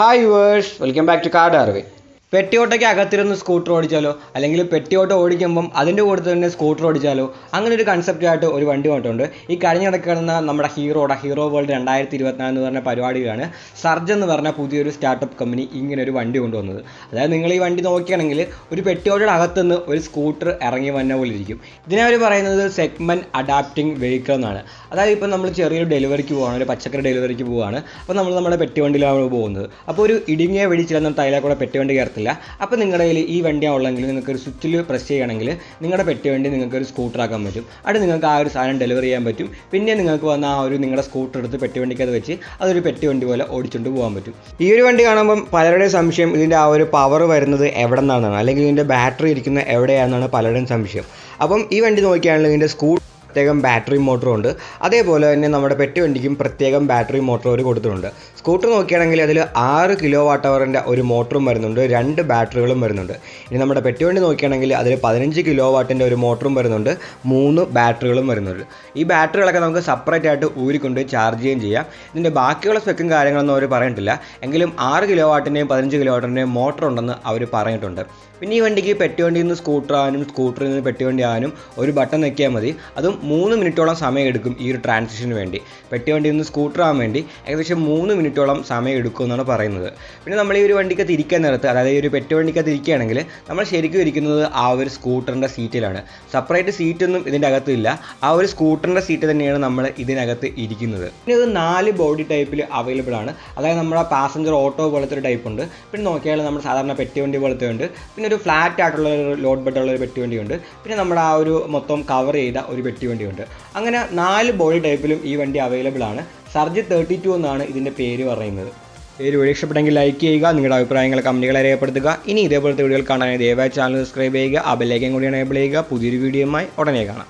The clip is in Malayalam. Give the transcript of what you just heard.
Hi viewers, welcome back to Car Darway. പെട്ടിയോട്ടയ്ക്ക് അകത്തിരുന്ന് സ്കൂട്ടർ ഓടിച്ചാലോ? അല്ലെങ്കിൽ പെട്ടിയോട്ടം ഓടിക്കുമ്പം അതിന്റെ കൂടെ തന്നെ സ്കൂട്ടർ ഓടിച്ചാലോ? അങ്ങനെ ഒരു കൺസെപ്റ്റായിട്ട് ഒരു വണ്ടി വന്നിട്ടുണ്ട്. ഈ കഴിഞ്ഞ നടക്കുന്ന നമ്മുടെ ഹീറോയുടെ ഹീറോ വേൾഡ് രണ്ടായിരത്തി ഇരുപത്തിനാല് എന്ന് പറഞ്ഞ പരിപാടിയിലാണ് സർജ് എന്ന് പറഞ്ഞ പുതിയൊരു സ്റ്റാർട്ടപ്പ് കമ്പനി ഇങ്ങനെ ഒരു വണ്ടി കൊണ്ടുവന്നത്. അതായത് നിങ്ങൾ ഈ വണ്ടി നോക്കുകയാണെങ്കിൽ ഒരു പെട്ടിയോട്ടയുടെ അകത്തുനിന്ന് ഒരു സ്കൂട്ടർ ഇറങ്ങി വന്ന പോലെ ഇരിക്കും. ഇതിനെ അവർ പറയുന്നത് സെഗ്മെന്റ് അഡാപ്റ്റിംഗ് വെഹിക്കിൾ എന്നാണ്. അതായത് ഇപ്പോൾ നമ്മൾ ചെറിയൊരു ഡെലിവറിക്ക് പോവാണ് ഒരു പച്ചക്കറി ഡെലിവറിക്ക് പോവാണ്. അപ്പോൾ നമ്മൾ നമ്മുടെ പെട്ടി വണ്ടിയിലാണ് പോകുന്നത്. അപ്പോൾ ഒരു ഇടുങ്ങിയ വെടിച്ചിരുന്ന തൈലാക്കൂടെ കൂടെ പെട്ടി വണ്ടി കയറത്തില്ല അപ്പോൾ നിങ്ങളുടെ കയ്യിൽ ഈ വണ്ടിയാണ് ഉള്ളെങ്കിൽ നിങ്ങൾക്ക് ഒരു സ്വിച്ചിൽ പ്രസ് ചെയ്യുകയാണെങ്കിൽ നിങ്ങളുടെ പെട്ടി വണ്ടി നിങ്ങൾക്ക് ഒരു സ്കൂട്ടർ ആക്കാൻ പറ്റും. അവിടെ നിങ്ങൾക്ക് ആ ഒരു സാധനം ഡെലിവറി ചെയ്യാൻ പറ്റും. പിന്നെ നിങ്ങൾക്ക് വന്ന ആ ഒരു നിങ്ങളുടെ സ്കൂട്ടർ എടുത്ത് പെട്ടി അത് വെച്ച് അതൊരു പെട്ടി വണ്ടി പോലെ ഓടിച്ചുകൊണ്ട് പോകാൻ പറ്റും. ഈ ഒരു വണ്ടി കാണുമ്പം പലരുടെയും സംശയം ഇതിന്റെ ആ ഒരു പവർ വരുന്നത് എവിടെ നിന്നാണ് അല്ലെങ്കിൽ ഇതിന്റെ ബാറ്ററി ഇരിക്കുന്ന എവിടെയാണെന്നാണ് പലരുടെയും സംശയം. അപ്പം ഈ വണ്ടി നോക്കിയാണെങ്കിൽ ഇതിന്റെ സ്കൂട്ടർ പ്രത്യേകം ബാറ്ററി മോട്ടറും ഉണ്ട്. അതേപോലെ തന്നെ നമ്മുടെ പെട്ടി വണ്ടിക്കും പ്രത്യേകം ബാറ്ററി മോട്ടർ അവർ കൊടുത്തിട്ടുണ്ട്. സ്കൂട്ടർ നോക്കുകയാണെങ്കിൽ അതിൽ ആറ് കിലോ വാട്ട് അവറിന്റെ ഒരു മോട്ടറും വരുന്നുണ്ട്. രണ്ട് ബാറ്ററികളും വരുന്നുണ്ട്. ഇനി നമ്മുടെ പെട്ടി വണ്ടി നോക്കുകയാണെങ്കിൽ അതിൽ പതിനഞ്ച് കിലോ വാട്ടിന്റെ ഒരു മോട്ടറും വരുന്നുണ്ട്. മൂന്ന് ബാറ്ററികളും വരുന്നുണ്ട്. ഈ ബാറ്ററികളൊക്കെ നമുക്ക് സെപ്പറേറ്റ് ആയിട്ട് ഊരിക്കൊണ്ട് ചാർജ് ചെയ്യുകയും ചെയ്യാം. ഇതിന്റെ ബാക്കിയുള്ള സ്പെക്കും കാര്യങ്ങളൊന്നും അവർ പറഞ്ഞിട്ടില്ല. എങ്കിലും ആറ് കിലോ വാട്ടിന്റെയും പതിനഞ്ച് കിലോ വാട്ടിന്റെയും മോട്ടർ ഉണ്ടെന്ന് അവർ പറഞ്ഞിട്ടുണ്ട്. പിന്നെ ഈ വണ്ടിക്ക് പെട്ടി വണ്ടിയിൽ നിന്ന് സ്കൂട്ടർ ആവാനും സ്കൂട്ടറിൽ നിന്ന് പെട്ടി വണ്ടി ആവാനും ഒരു ബട്ടൺ നിൽക്കിയാൽ മതി. അതും മൂന്ന് മിനിറ്റോളം സമയം എടുക്കും ഈ ഒരു ട്രാൻസിഷന് വേണ്ടി. പെട്ടി വണ്ടി നിന്ന് സ്കൂട്ടർ ആവാൻ വേണ്ടി ഏകദേശം മൂന്ന് മിനിറ്റോളം സമയം എടുക്കും എന്നാണ് പറയുന്നത്. പിന്നെ നമ്മൾ ഈ ഒരു വണ്ടിക്ക് തിരിക്കാൻ നേരത്ത് അതായത് ഈ ഒരു പെട്ടി വണ്ടിക്ക് തിരിക്കുകയാണെങ്കിൽ നമ്മൾ ശരിക്കും ഇരിക്കുന്നത് ആ ഒരു സ്കൂട്ടറിന്റെ സീറ്റിലാണ് സെപ്പറേറ്റ് സീറ്റൊന്നും ഇതിന്റെ അകത്തില്ല ആ ഒരു സ്കൂട്ടറിന്റെ സീറ്റ് തന്നെയാണ് നമ്മൾ ഇതിനകത്ത് ഇരിക്കുന്നത്. പിന്നെ ഇത് നാല് ബോഡി ടൈപ്പിൽ അവൈലബിൾ ആണ്. അതായത് നമ്മുടെ പാസഞ്ചർ ഓട്ടോ പോലത്തെ ഒരു ടൈപ്പ് ഉണ്ട്. പിന്നെ നോക്കിയാൽ നമ്മുടെ സാധാരണ പെട്ടി വണ്ടി പോലത്തെ ഉണ്ട്. പിന്നെ ഒരു ഫ്ലാറ്റ് ആയിട്ടുള്ള ഒരു ലോഡ് ബെഡുള്ള ഒരു പെട്ടി വണ്ടിയുണ്ട് പിന്നെ നമ്മുടെ ആ ഒരു മൊത്തം കവർ ചെയ്ത ഒരു പെട്ടി വണ്ടിയുണ്ട്. അങ്ങനെ നാല് ബോഡി ടൈപ്പിലും ഈ വണ്ടി അവൈലബിൾ ആണ്. സർജി തേർട്ടി ടു എന്നാണ് ഇതിന്റെ പേര് പറയുന്നത്. പേര് വീഡിയോ ഇഷ്ടപ്പെട്ടെങ്കിൽ ലൈക്ക് ചെയ്യുക നിങ്ങളുടെ അഭിപ്രായങ്ങൾ കമന്റുകളെ രേഖപ്പെടുത്തുക ഇനി ഇതേപോലത്തെ വീഡിയോകൾ കാണാനായി ദയവായി ചാനൽ സബ്സ്ക്രൈബ് ചെയ്യുക ആ ബെല്ലൈക്കൻ കൂടി എനേബിൾ ചെയ്യുക. പുതിയൊരു വീഡിയോയുമായി ഉടനെ കാണാം.